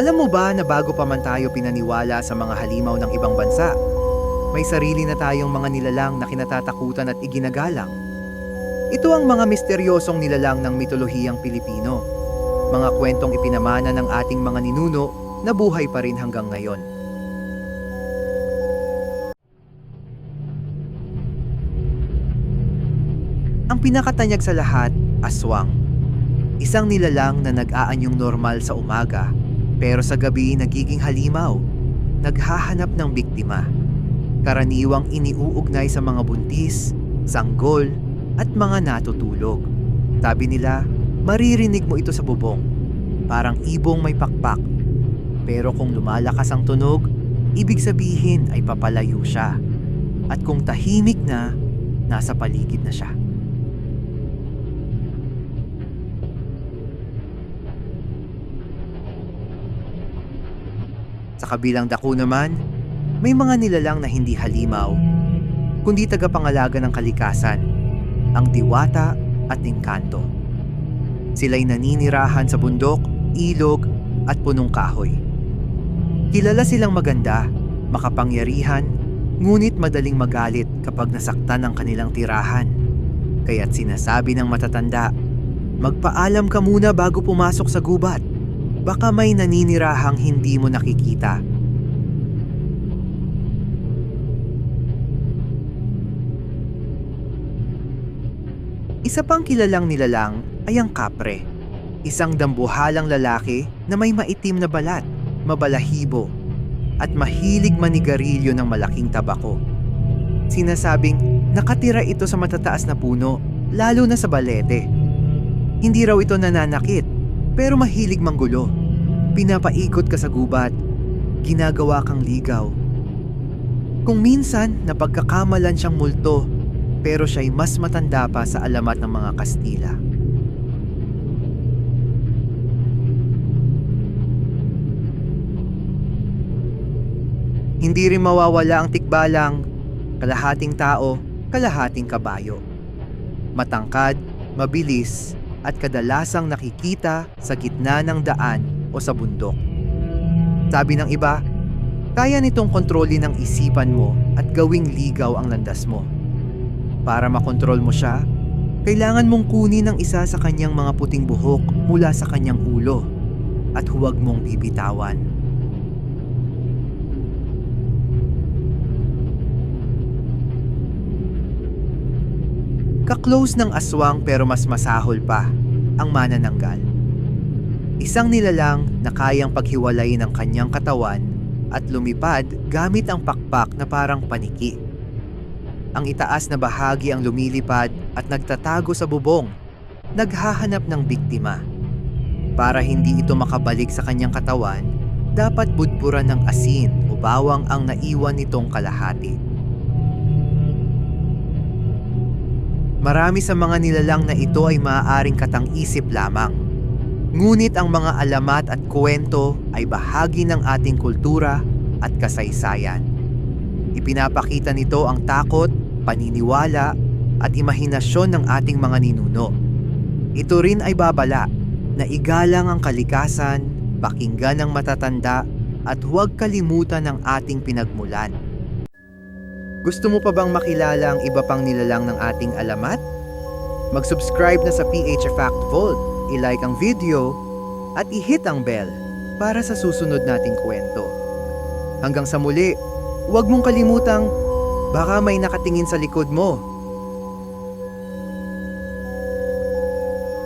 Alam mo ba na bago pa man tayo pinaniwala sa mga halimaw ng ibang bansa, may sarili na tayong mga nilalang na kinatatakutan at iginagalang. Ito ang mga misteryosong nilalang ng mitolohiyang Pilipino. Mga kwentong ipinamana ng ating mga ninuno na buhay pa rin hanggang ngayon. Ang pinakatanyag sa lahat, aswang. Isang nilalang na nag-aanyong normal sa umaga, pero sa gabi nagiging halimaw, naghahanap ng biktima. Karaniwang iniuugnay sa mga buntis, sanggol, at mga natutulog. Sabi nila, maririnig mo ito sa bubong. Parang ibong may pakpak. Pero kung lumalakas ang tunog, ibig sabihin ay papalayo siya. At kung tahimik na, nasa paligid na siya. Sa kabilang dako naman, may mga nilalang na hindi halimaw, kundi tagapangalaga ng kalikasan, ang diwata at engkanto. Sila'y naninirahan sa bundok, ilog at punong kahoy. Kilala silang maganda, makapangyarihan, ngunit madaling magalit kapag nasaktan ang kanilang tirahan. Kaya't sinasabi ng matatanda, magpaalam ka muna bago pumasok sa gubat. Baka may naninirahang hindi mo nakikita. Isa pang kilalang nilalang ay ang kapre. Isang dambuhalang lalaki na may maitim na balat, mabalahibo, at mahilig manigarilyo ng malaking tabako. Sinasabing nakatira ito sa matataas na puno, lalo na sa balete. Hindi raw ito nananakit, pero mahilig manggulo. Pinapaikot ka sa gubat, ginagawa kang ligaw. Kung minsan napagkakamalan siyang multo, pero siya'y mas matanda pa sa alamat ng mga Kastila. Hindi rin mawawala ang tikbalang, kalahating tao, kalahating kabayo. Matangkad, mabilis, at kadalasang nakikita sa gitna ng daan o sa bundok. Sabi ng iba, kaya nitong kontrolin ang isipan mo at gawing ligaw ang landas mo. Para makontrol mo siya, kailangan mong kunin ang isa sa kanyang mga puting buhok mula sa kanyang ulo at huwag mong bibitawan. Kaklose ng aswang pero mas masahol pa ang manananggal. Isang nilalang na kayang paghiwalay ng kanyang katawan at lumipad gamit ang pakpak na parang paniki. Ang itaas na bahagi ang lumilipad at nagtatago sa bubong, naghahanap ng biktima. Para hindi ito makabalik sa kanyang katawan, dapat budburan ng asin o bawang ang naiwan nitong kalahati. Marami sa mga nilalang na ito ay maaaring katang-isip lamang. Ngunit ang mga alamat at kwento ay bahagi ng ating kultura at kasaysayan. Ipinapakita nito ang takot, paniniwala, at imahinasyon ng ating mga ninuno. Ito rin ay babala na igalang ang kalikasan, pakinggan ang matatanda, at huwag kalimutan ang ating pinagmulan. Gusto mo pa bang makilala ang iba pang nilalang ng ating alamat? Mag-subscribe na sa PH Fact Vault, i-like ang video, at i-hit ang bell para sa susunod nating kwento. Hanggang sa muli, huwag mong kalimutang baka may nakatingin sa likod mo